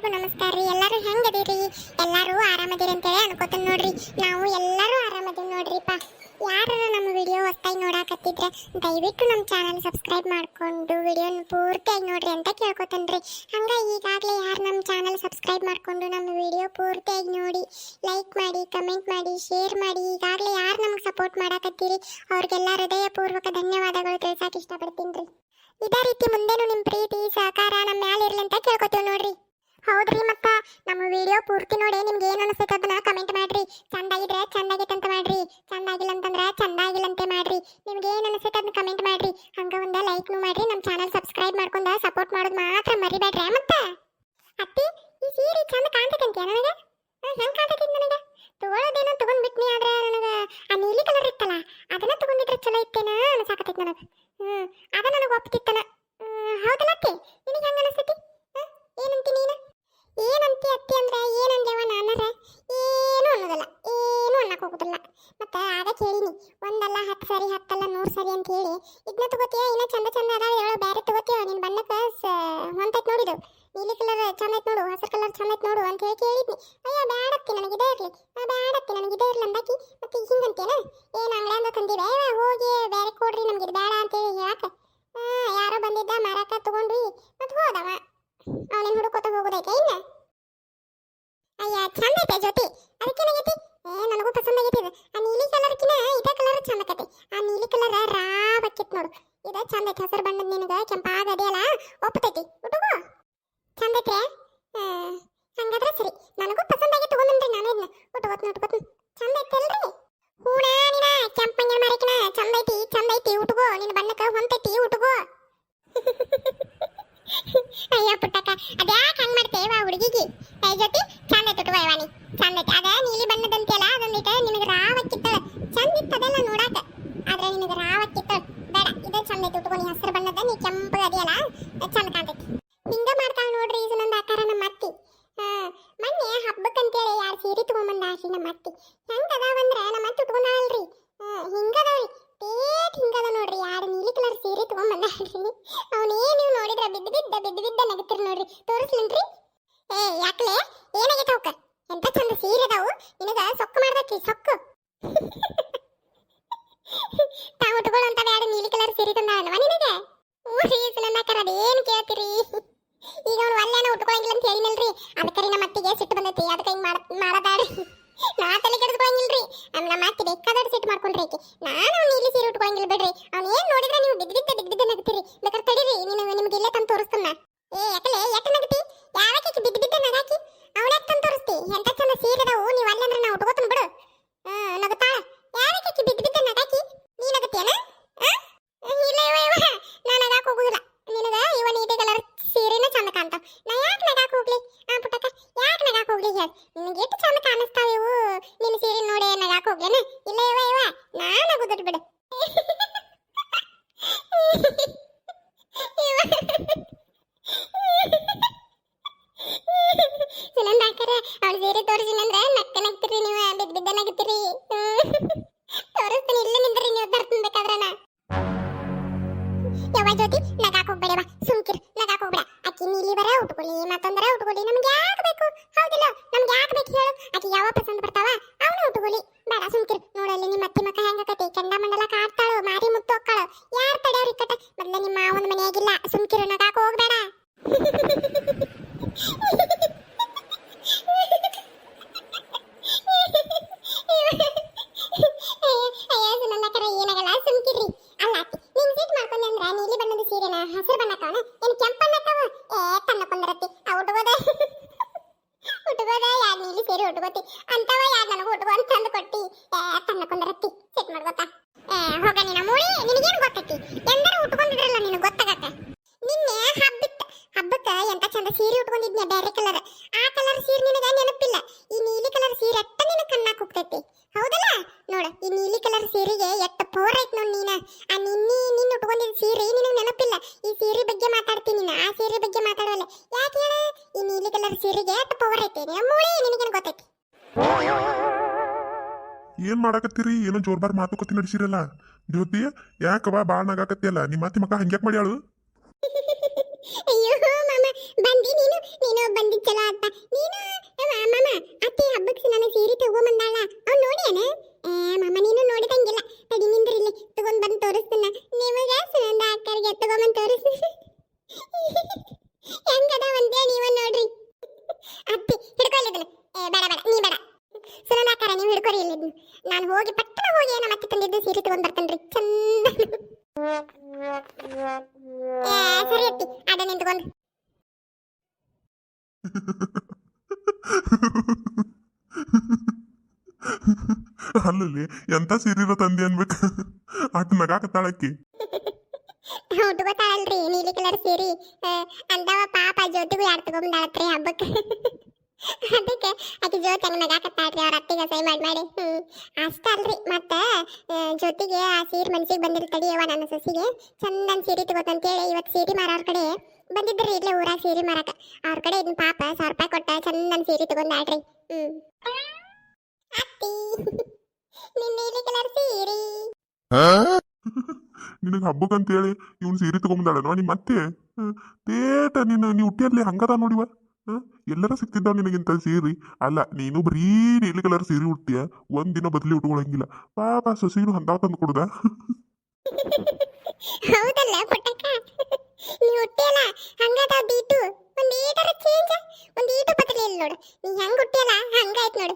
ಎಲ್ಲರಿಗೂ ನಮಸ್ಕಾರ ರೀ. ಎಲ್ಲರೂ ಹೆಂಗದಿರಿ ಎಲ್ಲರೂ ಆರಾಮದಿರಿ ಅಂತೇಳಿ ಅನ್ಕೋತೀನಿ ನೋಡ್ರಿ. ನಾವು ಎಲ್ಲರೂ ಆರಾಮದೀವಿ ನೋಡ್ರಿಪ್ಪ. ಯಾರು ನಮ್ಮ ವಿಡಿಯೋ ಹೊತ್ತಾಗಿ ನೋಡಾಕತ್ತಿದ್ರೆ ದಯವಿಟ್ಟು ನಮ್ಮ ಚಾನಲ್ ಸಬ್ಸ್ಕ್ರೈಬ್ ಮಾಡ್ಕೊಂಡು ವಿಡಿಯೋನ ಪೂರ್ತಿಯಾಗಿ ನೋಡ್ರಿ ಅಂತ ಕೇಳ್ಕೊತೇನೆ ರೀ. ಹಂಗೆ ಈಗಾಗಲೇ ಯಾರು ನಮ್ಮ ಚಾನಲ್ ಸಬ್ಸ್ಕ್ರೈಬ್ ಮಾಡ್ಕೊಂಡು ನಮ್ಮ ವಿಡಿಯೋ ಪೂರ್ತಿಯಾಗಿ ನೋಡಿ ಲೈಕ್ ಮಾಡಿ ಕಮೆಂಟ್ ಮಾಡಿ ಶೇರ್ ಮಾಡಿ, ಈಗಾಗಲೇ ಯಾರು ನಮಗೆ ಸಪೋರ್ಟ್ ಮಾಡಾಕತ್ತೀರಿ? ಅವ್ರಿಗೆಲ್ಲ ಹೃದಯಪೂರ್ವಕ ಧನ್ಯವಾದಗಳು ತಿಳಿಸಕ್ಕೆ ಇಷ್ಟಪಡ್ತೀನಿ ರೀ. ಇದೇ ರೀತಿ ಮುಂದೆನೂ ನಿಮ್ಮ ಪ್ರೀತಿ, ಸಹಕಾರ ನಮ್ಮ ಮ್ಯಾಲ ಇರಲಿ ಅಂತ ಕೇಳ್ಕೊತೀವಿ ನೋಡ್ರಿ. ಹೌದ್ರಿ ಮತ್ತ. ನಮ್ಮ ವಿಡಿಯೋ ಪೂರ್ತಿ ನೋಡಿ ನಿಮ್ಗೆ ಏನು ಅನಿಸ್ತೈತೆ ಅದನ್ನ ಕಮೆಂಟ್ ಮಾಡ್ರಿ. ಚಂದ ಆಗಿದ್ರೆ ಚಂದ ಅಂತ ಮಾಡ್ರಿ. ಚಂದ ಆಗಿಲ್ಲ ಅಂತಂದ್ರೆ ಚಂದ ಆಗಿಲ್ಲ ಅಂತೆ ಮಾಡ್ರಿ. ನಿಮ್ಗೆ ಏನು ಅನಿಸ್ತೈತೆ ಅದನ್ನ ಕಮೆಂಟ್ ಮಾಡ್ರಿ. ಹಂಗ ಒಂದ ಲೈಕ್ನು ಮಾಡ್ರಿ. ನಮ್ಮ ಚಾನಲ್ ಸಬ್ಸ್ಕ್ರೈಬ್ ಮಾಡ್ಕೊಂಡ ಸಪೋರ್ಟ್ ಮಾಡೋದು ಮಾತ್ರ ಮರಿಬೇಡ್ರಿ ಮತ್ತ? ಅತ್ತಿ, ಈ ಸೀರೆ ಚಂದ ಕಾಣ್ತೈತೆ ನನಗೆ? ಹೆಂಗ್ ಕಾಣ್ತೈತಿ ನನಗೆ? ತಗೊಳ್ಳೋದೇನೋ ತಗೊಂಡ್ಬಿಟ್ನಿ ಆದ್ರೆ ನನಗೆ ಆ ನೀಲಿ ಕಲರ್ ಇತ್ತಲ್ಲ, ಅದನ್ನ ತಗೊಂಡಿದ್ರೆ ಚಲೋ ಇತ್ತೇನೋ ಅನ್ಸಾಕತೈತಿ ನನಗೆ ಹ್ಮ್ ಅದ ನನಗೆ ಒಪ್ತಿತ್ತನ ಹ್ಮ್, ಹೌದಲ್ಲ ಅತ್ತಿ ನಿನಗೆ ಹೆಂಗ ಅನಿಸ್ತೈತಿ ಹ? ಏನಂತಿ ನೀನು ಏನಂತಿ ಅತ್ತಿ ಅಂದ್ರೆ ಏನಂದೇವ ನಾನರ ಏನು ಅನ್ನೋದಲ್ಲ ಏನು ಅನ್ನಕ್ ಹೋಗುದಿಲ್ಲ ಮತ್ತ ಆಗ ಕೇಳಿನಿ ಒಂದಲ್ಲ ಹತ್ತು ಸರಿ ಹತ್ತಲ್ಲ ನೂರು ಸರಿ ಅಂತ ಹೇಳಿ ಇದನ್ನ ತಗೋತೀಯ ಇನ್ನ ಚಂದ ಚಂದ ಅದಾವ ಹೇಳೋ ಬೇರೆ ತಗೋತೀಯ ನಿನ್ ಬಣ್ಣಕ್ಕ ಹೊಂತೈತ್ ನೋಡಿದು ನೀಲಿ ಕಲರ್ ಚಂದ ಐತ್ ಐತ್ ನೋಡು ಅಂತ ಹೇಳಿ ಕೇಳಿದ್ನಿ. ಅಯ್ಯ ಬ್ಯಾಡತ್ತಿ ನನಗೆ ಇದೇ ಇರಲಿ. ಬ್ಯಾಡತ್ತಿ ನನಗೆ ಇದೇ ಇರಲಿ ಅಂದಾಕಿ. ಮತ್ತೆ ಹಿಂಗಂತೇನ? ಏನ್ ಅಂಗ್ಳಂದ ತಂದಿವೆ. ಹೋಗಿ ಬೇರೆ ಕೊಡ್ರಿ ನಮ್ಗೆ ಇದು ಬೇಡ ಅಂತ ಹೇಳಿ ಹೇಳಕ ಆ, ಯಾರೋ ಬಂದಿದ್ದ ಮರಕ ತಗೊಂಡ್ರಿ ಮತ್ತೆ ಹೋದವ. ಅವನೇನು ಹುಡುಕೋತ ಹೋಗೋದೈತೆ ಇನ್ನ? ಅಯ್ಯ ಚಂದ ಐತೆ ಜೊತೆ ಅದಕ್ಕೇನಾಗೈತಿ ಏ ನನಗೂ ಪಸಂದ ಆಗೈತಿ ಇದು. ಆ ನೀಲಿ ಕಲರ್ಕಿನ ಇದೇ ಕಲರ್ ಚಂದ ಆಕತಿ. ಆ ನೀಲಿ ಕಲರ್ ರಾಬಕ್ಕಿತ್ ನೋಡು. ಇದ ಚಂದ ಐತೆ ಹಸಿರು ಬಣ್ಣದ ನಿನಗ ಕೆಂಪಾಗ ಅದಿಯಲ್ಲ ಒಪ್ಪತೈತಿ ಉಟುಗೋ ಚಂದ ಐತೆ ಆ, ಹಂಗಾದ್ರೆ ಸರಿ ನನಗೂ ಪಸಂದ್ ಆಗಿ ತಗೊಂಡ್ರಿ ನಾನು ಇದನ್ನ ಉಟ್ಕೋತ್ ಉಟ್ಕೋತ್ ಚಂದ ಐತಲ್ರಿ ಹೂಣ ನಿನ ಕೆಂಪಂಗಿನ ಮಾರಿಕಿನ ಚಂದ ಐತಿ ಚಂದ ಐತಿ ಉಟ್ಕೋ ನಿನ್ನ ಬಣ್ಣಕ್ಕ ಹೊಂತೈತಿ ಉಟ್ಕೋ ಅಯ್ಯ ಪುಟ್ಟಕ್ಕ, ಅದ್ಯಾಕೆ ಹಂಗ್ ಮಾಡ್ತೇವ ಹುಡುಗಿಗೆ? ಐ ಜೊತೆ ಚಂದ ಉಟ್ಕೋ ಇವಾನಿ ಚಂದ ಅದ ನೀಲಿ ಬಣ್ಣದಂತೆಲ್ಲ ಅದೊಂದಿಟ್ಟ ನಿಮಗೆ ರಾವಕ್ಕಿತ್ತಳ ಚಂದ ಇತ್ತದೆಲ್ಲ ನೋಡಾಕ. ಆದ್ರೆ ನಿಮಗೆ ರಾವಕ್ಕಿತ್ತಳ ಬೇಡ, ಇದೇ ಚಂದ ಐತಿ ಉಟ್ಕೋ ನೀ ಹಸಿರು ಬಣ್ಣದ, ನೀ ಕೆಂಪಗ ಅದಿಯಲ್ಲ, ಅದ್ ಚಂದ ಕಾಣ್ತೈತಿ. ಹಿಂಗ ಮಾಡ್ತಾಳ ನೋಡ್ರಿ ಇದು ನಂದು ಆಕಾರ ನಮ್ಮ ಅತ್ತಿ. ಮೊನ್ನೆ ಹಬ್ಬಕ್ಕಂತೇಳಿ ಯಾರು ಸೀರೆ ತಗೊಂಬಂದಾಳ್ರಿ ನಮ್ಮ ಅತ್ತಿ. ಹೆಂಗ್ ಅದಾವಂದ್ರ, ನಮ್ಮ ಅತ್ತಿ ಉಟ್ಕೊಂಡಾಳ್ರಿ ಹಿಂಗದಾವ್ರಿ ಪೇಟ್ ಹಿಂಗದ ನೋಡ್ರಿ ಯಾರು ನೀಲಿ ಕಲರ್ ಸೀರೆ ತಗೊಂಬಂದಾಳ್ರಿ ಅವನೇನು ನೀವು ನೋಡಿದ್ರ ಬಿದ್ದ ಬಿದ್ದ ಬಿದ್ದ ಬಿದ್ದ ನಗತಿರ್ ನೋಡ್ರಿ ತೋರಿಸ್ಲೇನ್ರಿ ಏ ಯಾಕ್ಲೆ ಏನಾಗೈತೆ ಅವಕ್ಕ ಎಂತ ಚಂದ ಸೀರೆ ಅದಾವು ನಿನಗ ಸೊಕ್ಕ ಮಾಡ್ದಕ್ಕಿ ಸೊಕ್ಕು. ತಾವು ಉಟ್ಕೊಳ್ಳೋಂತ ಬ್ಯಾಡ ನೀಲಿ ಕಲರ್ ಸೀರೆ ತಂದಾಳಲ್ವ ನಿನಗೆ? ಊರಿ ನನ್ನ ಅದೇನು ಕೇಳ್ತೀರಿ? ಈಗ ಅವ್ನು ಒಲ್ಲೆನ ಉಟ್ಕೊಳಂಗಿಲ್ಲ ಅಂತ ಹೇಳಿನಲ್ರಿ. ಅದಕ್ಕರಿ ನಮ್ಮ ಅತ್ತಿಗೆ ಸಿಟ್ಟು ಬಂದೈತಿ. ಅದಕ್ಕೆ ಹಿಂಗ್ ಮಾಡ ಮಾಡದಾಡ್ರಿ ನಾ ತಲೆ ಕೆಡಿಸ್ಕೊಳಂಗಿಲ್ರಿ. ನಮ್ಮ ನಮ್ಮ ಅತ್ತಿ ಬೇಕಾದಷ್ಟು ಸಿಟ್ಟು ಮಾಡ್ಕೊಂಡ್ರಿ ನಾನು ಅವ್ನು ನೀಲಿ ಸೀರೆ ಉಟ್ಕೊಳಂಗಿಲ್ಲ ಬಿಡ್ರಿ. ಅವ್ನು ಏನ್ ನೋಡಿದ್ರೆ ನೀವು ಬಿದ್ದ ಬಿದ್ದ ಬಿದ್ದ ಬಿದ್ದ ನಗ್ತೀರಿ ಬೇಕಾದ್ರೆ ತಡೀರಿ. ನೀನು ನಿಮ್ಗೆ ಇಲ್ಲೇ ತಂದು ತೋರಿಸ್ತಾನ ಏ ಯಾಕೆ ನಗತಿ ಯಾವಕ್ಕೆ ಬಿದ್ದ ಬಿದ್ದ ನಗಾಕಿ ಅವಳ ತಂದು ತೋರಿಸ್ತಿ ಎಂತ ಚಂದ ಸೀರೆ ಅದಾವು ನೀವು ಅಲ್ಲಂದ್ರೆ ನಾ ಉಟ್ಕೋತನ ಬಿಡು ಹಾ ನಗತಾಳ ಯಾವಕ್ಕೆ ಬಿದ್ದ ಬಿದ್ದ ನಗಾಕಿ ನೀ ನಗತಿಯನ ಇಲ್ಲ ಇವ ಇವ ನಾ ನಗಾಕ್ ಹೋಗುದಿಲ್ಲ ನಿನಗ ಇವ ನೀಲಿ ಕಲರ್ ಸೀರೆನ ಚಂದ ಕಾಣ್ತಾವ ನಾ ಯಾಕೆ ನಗಾಕ್ ಹೋಗ್ಲಿ ಆ ಪುಟ್ಟಕ್ಕ ಯಾಕೆ ನಗಾಕ್ ಹೋಗ್ಲಿ ಹೇಳ ನಿನಗೆ ಎಷ್ಟು ಚಂದ ಕಾಣಿಸ್ತಾವ ಇವು ನಿನ್ನ ಸೀರೆ ನೋಡಿ ನಗಾಕ್ ಹೋಗ್ಲೇನ ಇಲ್ಲ ಇವ ಇವ ನಾ ನಗುದ್ರ ಬಿಡು ಸುನಂದಾಕರ, ಅವಳ ಸೀರೆ ತೋರಿಸಿನಂದ್ರ ನಕ್ಕ ನಗ್ತೀರಿ ನೀವು, ಬಿದ್ದ ಬಿದ್ದ ನಗ್ತೀರಿ ತೋರಿಸ್ತೀನಿ, ಇಲ್ಲ ನಿಂದ್ರಿ ನೀವು ತರ್ತೀನಿ ಬೇಕಾದ್ರೆ ನಾ ಯವ್ವ ಜ್ಯೋತಿ ನಗಾಕ್ ಹೋಗ್ಬೇಡವ ಸುಮ್ಕಿರ್ ನಗಾಕ್ ಹೋಗ್ಬೇಡ. ಅಕ್ಕಿ ನೀಲಿ ಬರ, ಉಟ್ಕೊಳ್ಳಿ ಮತ್ತೊಂದರ ಉಟ್ಕೊಳ್ಳಿ, ನಮ್ಗೆ ಯಾಕೆ ಬೇಕು? ಹೌದಿಲ್ಲ, ನಮ್ಗೆ ಯಾಕೆ ಬೇಕು ಹೇಳು? ಅಕ್ಕಿ ಯಾವ ಪಸಂದ್ ಬರ್ತಾವ? ಅವನು ಉಟ್ಕೊಳ್ಳಿ. ಬೇಡ, ಸುಮ್ಕಿರ್, ನೋಡಲ್ಲಿ ನಿಮ್ಮ ಅತ್ತಿ ಮಕ್ಕ ಹೆಂಗಕತಿ ಚಂದ ಮಂಡಲ ಕಾಡ್ತಾಳು ಮಾರಿ ಮುತ್ತು ಹೊಕ್ಕಳು ಯಾರು ತಡೆಯವ್ರಿ ಕಟ ಮೊದ್ಲ ನಿಮ್ಮ ಮಾವನ ಮನೆಯಾಗಿಲ್ಲ ಸುಮ್ಕಿರು ನಗಾಕ್ ಹೋಗ್ಬೇಡ ಅಯ್ಯ ಸುನಂದಕರ ಏನಾಗಲ್ಲ ಸುಮ್ಕಿರ್ರಿ ಅಲ್ಲ ಅತ್ತಿ ನಿನ್ ಸೀಟ್ ಮಾಡ್ಕೊಂಡೆ ಅಂದ್ರ ನೀಲಿ ಬಣ್ಣದ ಸೀರೆನ ಹಸಿರು ಬಣ್ಣ ಕಾಣ ಏನ್ ಕೆಂಪನ್ನ ಕಾವ ಏ ತನ್ನ ಕೊಂದರತ್ತಿ ಆ ಉಟ್ಕೋದ ಉಟ್ಕೋದ ಯಾರ್ ಸೇರಿ ಉಟ್ಕೋತಿ ಅಂತವ ಯಾರ್ ನನಗ ಉಟ್ಕೋ ಅಂತ ತಂದು ಕೊಟ್ಟಿ. ತನ್ನ ಕೊಂದರತ್ತಿ ಸೆಟ್ ಮಾಡ್ಕೋತ ಹೋಗ ನಿನ್ನ ಮೂಳಿ. ನಿನಗೇನು ಗೊತ್ತೈತಿ? ಎಂದರ ಉಟ್ಕೊಂಡಿದ್ರಲ್ಲ ನಿನಗೆ ಗೊತ್ತಾಗತ್ತ? ನಿನ್ನೆ ಹಬ್ಬಕ್ಕ ಹಬ್ಬಕ್ಕ ಎಂತ ಚಂದ ಸೀರೆ ಉಟ್ಕೊಂಡಿದ್ನೆ ಬೇರೆ ಕಲರ್ ಆ ಕಲರ್ ಸೀರೆ ನಿನಗ ನೆನಪಿಲ್ಲ? ಈ ನೀಲಿ ಕಲರ್ ಸೀರೆ ಎತ್ತ ನಿನಗೆ ಕಣ್ಣಾಕ್ ಹೋಗ್ತೈತಿ ಹೌದಲ್ಲ? ನೋಡ, ಈ ನೀಲಿ ಕಲರ್ ಸೀರೆಗೆ ಎಷ್ಟ ಪೋರ್ ಏನ್ ಮಾಡಾಕತ್ತೀರಿ? ಏನೋ ಜೋರ್ಬಾರ್ ಮಾತುಕತೆ ನಡೆಸಿರಲ್ಲ. ಜ್ಯೋತಿ ಯಾಕವ ಬಾಳ್ ನಾಗಾಕತ್ತಿಯಲ್ಲ? ನಿಮ್ಮ ಅತ್ತಿ ಮಕ್ಕ ಹಂಗ್ಯಾಕ್ ಮಾಡ್ಯಾಳು? ಅಯ್ಯೋ, ಮಾಮ, ಬಂದಿ ನೀನು. ನೀನು ಬಂದಿ ಚಲೋ ಅತ್ತ ನೀನು ಮಾಮ, ಅತ್ತಿ ಹಬ್ಬಕ್ಕೆ ನನಗೆ ಸೀರೆ ತಗೊಂಬಂದಾಳ. ಅವ್ನು ನೋಡ್ಯಾನ ಮಾಮ, ನೀನು ನೋಡಿದಂಗಿಲ್ಲ. ಆತ್ ಹೋಗಿ ಪಟ್ಟಣ ಹೋಗಿ ಏನೋ ಮತ್ತೆ ತಂದಿದ್ದು ಸೀರೆ ತಗೊಂಡ್ ಬರ್ತೇನ್ರಿ. ಚಂದ ಸರಿ ಅತ್ತಿ ಅದ ನಿಂತ್ಕೊಂಡು ಅಲ್ಲಲ್ಲಿ ಎಂತ ಸೀರಿರೋ ತಂದಿ ಅನ್ಬೇಕು? ಅಟ್ ನಗಾಕತ್ತಾಳಕ್ಕಿ ಉಟ್ಕೋತಾಳಲ್ರಿ ನೀಲಿ ಕಲರ್ ಸೀರಿ ಅಂದವ ಪಾಪ ಜೊತೆಗೂ ಯಾರು ತಗೊಂಡ್ರಿ ಹಬ್ಬಕ್ಕೆ ಅದಕ್ಕೆ ಆಕಿ ಹಂಗ ನಗಾಕತ್ತಾಳ್ರಿ ಅವ್ರ ಅತ್ತಿಗೆ ಸೈ ಮಾಡಿ ಮಾಡಿ. ಹ್ಞೂ ಅಷ್ಟ ಅಲ್ರಿ. ಮತ್ತ ಆ, ಜ್ಯೋತಿಗೆ ಆ ಸೀರೆ ಮನ್ಸಿಗೆ ಬಂದಿರ್ತಡಿ ತಡಿಯವ ನನ್ನ ಸೊಸಿಗೆ. ಚಂದನ್ ಸೀರೆ ತಗೋತಂತೇಳಿ ಇವತ್ತು ಸೀರೆ ಮಾರೋರ್ ಕಡೆ. ಬಂದಿದ್ರಿ ಇಲ್ಲೇ ಊರಾಗ ಸೀರೆ ಮಾರಕ. ಅವ್ರ ಕಡೆ ಇದನ್ನ ಪಾಪ ಸಾವಿರ ರೂಪಾಯಿ ಕೊಟ್ಟ ಚಂದನ್ ಸೀರೆ ತಗೊಂಡಾಳ್ರಿ ಹ್ಞೂ ಅತ್ತಿ ನಿನ್ ನೀಲಿ ಕಲರ್ ಸೀರೆ. ನಿನಗೆ ಹಬ್ಬಕ್ಕಂತೇಳಿ ಇವ್ನು ಸೀರೆ ತಗೊಂಬಂದಾಳ ನೋಡಿ ಮತ್ತೆ. ತೇಟ ನೀನು ನೀ ಹುಟ್ಟಿಯಲ್ಲಿ ಹಂಗದ ನೋಡಿವ ಹ್ಮ್? ಎಲ್ಲರ ಸಿಕ್ತಿದ್ದಾವ ನಿನಗಿಂತ ಸೀರೆ? ಅಲ್ಲ, ನೀನು ಬರೀ ನೀಲಿ ಕಲರ್ ಸೀರೆ ಉಡ್ತೀಯ? ಒಂದಿನ ದಿನ ಬದಲಿ ಉಟ್ಕೊಳಂಗಿಲ್ಲ. ಪಾಪ ಸೊಸೀನು ಹಂತ ತಂದು ಕೊಡುದ. ಹೌದಲ್ಲ ಪುಟ್ಟಕ್ಕ. ನೀ ಹುಟ್ಟಿಯಲ್ಲ ಹಂಗದ ಬೀಟು? ಒಂದ್ ಚೇಂಜ್ ಇಲ್ಲ ನೋಡು. ನೀ ಹೆಂಗ್ ನೋಡು.